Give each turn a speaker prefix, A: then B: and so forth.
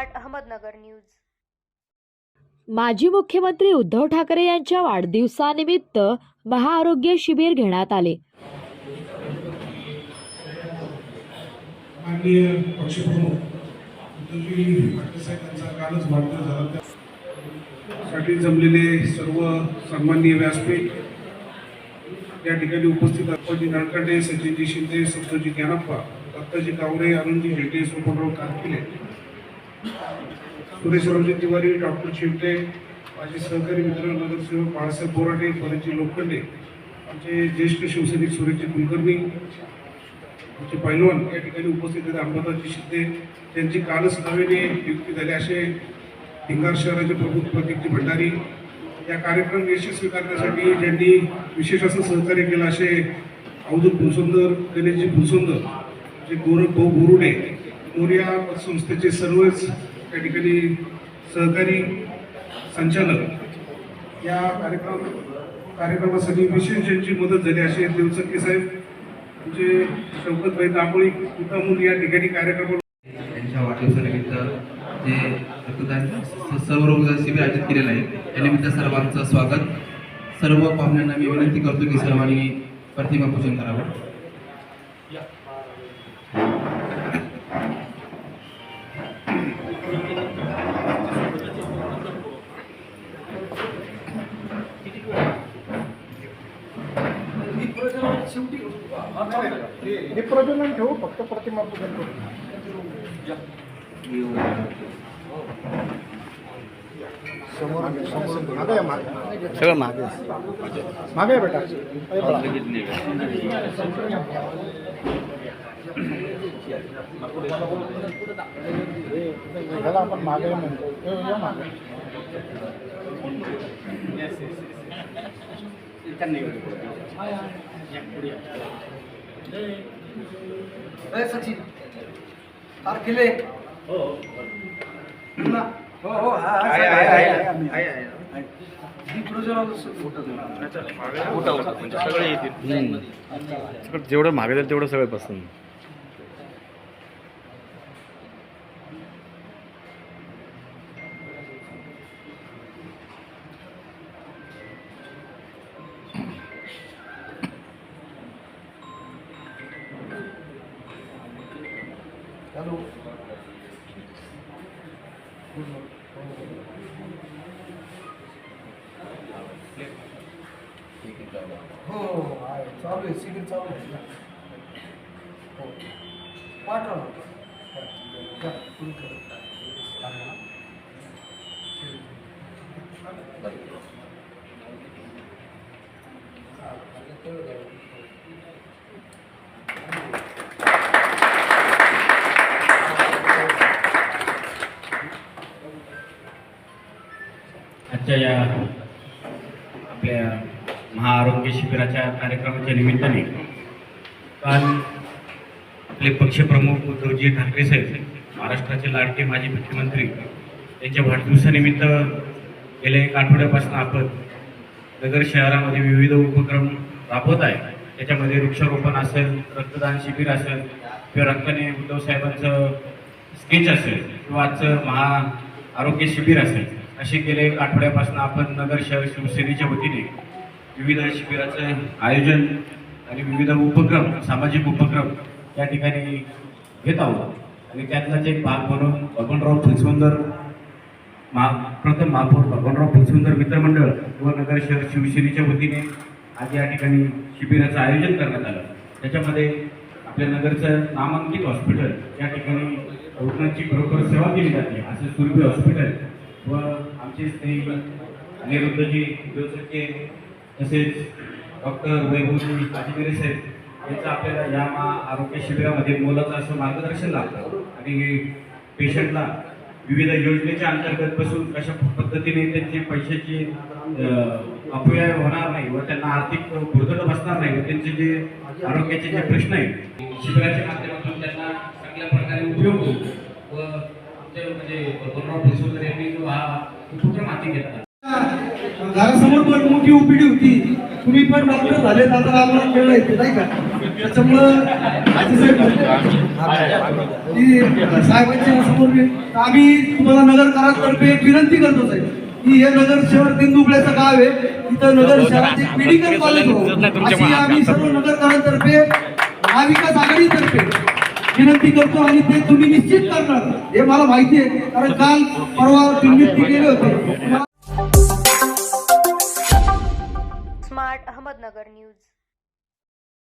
A: Smart Ahmednagar news.
B: माजी मुख्यमंत्री उद्धव ठाकरे यांच्या वाढदिवसानिमित्त महाआरोग्य शिबिर घेण्यात आले.
C: माननीय पक्षप्रमुख उद्धवजी ठाकरे साहेब यांचा कालच वाढदिवस झाला. त्यासाठी जमलेले सर्व सन्माननीय व्यासपीठ या ठिकाणी उपस्थित अप्पाजी नाडकांडे सचिनजी शिंदे सप्तजी ज्ञानप्पा दत्ताजी कावरे अरुणजी शेटे सोपनराव कारकिले सुरेशरावजी तिवारी डॉक्टर शिवटे माझे सहकारी मित्र नगरसेवक बाळासाहेब बोराटे फरजी लोखंडे आमचे ज्येष्ठ शिवसैनिक सुरेशजी कुलकर्णी आमचे पैलवान या ठिकाणी उपस्थित आहेत अंबादासजी शिंदे. त्यांची कालच नव्याने नियुक्ती झाली असे भिंगार शहराचे प्रमुख प्रतीकजी भंडारी. या कार्यक्रम यशस्वी करण्यासाठी ज्यांनी विशेष असं सहकार्य केलं असे अवधूत भुसुंदर गणेशजी भुसुंदर जे गोरख भाऊ बोरुडे मोर्या संस्थेचे सर्वच त्या ठिकाणी सहकारी संचालक या कार्यक्रम कार्यक्रमासाठी विशेष ज्यांची मदत झाली असे देवचक्के साहेब म्हणजे शौकतभाई दांबोळी कुटामूल या ठिकाणी कार्यक्रम
D: त्यांच्या वाढदिवसानिमित्त जे रक्तदान सर्व रोगदान शिबिर आयोजित केलेलं आहे त्यानिमित्त सर्वांचं स्वागत. सर्व पाहुण्यांना मी विनंती करतो की सर्वांनी प्रतिमा पूजन करावं.
E: हे प्रज्वलन ठेवू फक्त प्रतिमा पूजन करू. समोर समोर मागे आहे, मागे.
F: सगळं मागे.
E: मागे बेटा. ह्याला आपण मागे म्हणतो. हे या मागे
G: सचिन. तारखेले हो हो. आहे आहे आहे
F: सगळे येतील. सगळं जेवढं मागे जाईल तेवढं सगळं पसंत
G: हो हो आहे चालू आहे शिबिर चालू आहे हो पाठवा जा,
H: आजच्या या आपल्या महाआरोग्य शिबिराच्या कार्यक्रमाच्या निमित्ताने काल आपले पक्षप्रमुख उद्धवजी ठाकरे साहेब महाराष्ट्राचे लाडके माजी मुख्यमंत्री त्यांच्या वाढदिवसानिमित्त गेल्या एक आठवड्यापासून आपण नगर शहरामध्ये विविध उपक्रम राबवत आहे. त्याच्यामध्ये वृक्षारोपण असेल रक्तदान शिबिर असेल किंवा रक्ताने उद्धव साहेबांचं स्केच असेल किंवा आजचं महा आरोग्य शिबिर असेल. असे गेले एक आठवड्यापासून आपण नगर शहर शिवसेनेच्या वतीने विविध शिबिराचं आयोजन आणि विविध उपक्रम सामाजिक उपक्रम या ठिकाणी घेत आहोत. आणि त्यातलाच एक भाग म्हणून बबनराव फुलसुंदर महा प्रथम महापौर भगवानराव फुलसुंदर मित्रमंडळ व नगर शहर शिवसेनेच्या वतीने आज या ठिकाणी शिबिराचं आयोजन करण्यात आलं. त्याच्यामध्ये आपल्या नगरचं नामांकित हॉस्पिटल या ठिकाणी रुग्णांची खरोखर सेवा दिली जाते. असं सुरभी हॉस्पिटल व आमचे स्त्री अनिरुद्धजी देवसके तसेच डॉक्टर वैभवजी काजीगिरी साहेब यांचं आपल्याला या मा आरोग्य शिबिरामध्ये मोलाचं असं मार्गदर्शन लागतं. आणि पेशंटला विविध योजनेच्या अंतर्गत बसून कशा पद्धतीने त्यांची पैशाची अपव्यय होणार नाही व त्यांना आर्थिक भुरदट बसणार नाही व त्यांचे जे आरोग्याचे जे प्रश्न आहेत शिबिराच्या माध्यमातून त्यांना चांगल्या प्रकारे उपयोग होईल. व आमचे म्हणजे बलवंतराव फुलसुंदर यांनी जो हा उपक्रम हाती घेतला
G: घरासमोर पण मोठी ओपीडी होती. तुम्ही पण डॉक्टर झाले आता आम्हाला कळलं येते नाही का? त्याच्यामुळं साहेबांच्या समोर आम्ही तुम्हाला नगर करातर्फे विनंती करतो साहेब की हे नगर शहर तेंदुबळ्याचं गाव आहे. इथं नगर शहरात एक मेडिकल कॉलेज हो. आम्ही सर्व नगरकरांतर्फे महाविकास आघाडीतर्फे विनंती करतो आणि ते तुम्ही निश्चित करणार. हे मला माहिती आहे. कारण काल परवा दिल्लीत गेले होते.
A: Smart Ahmednagar news.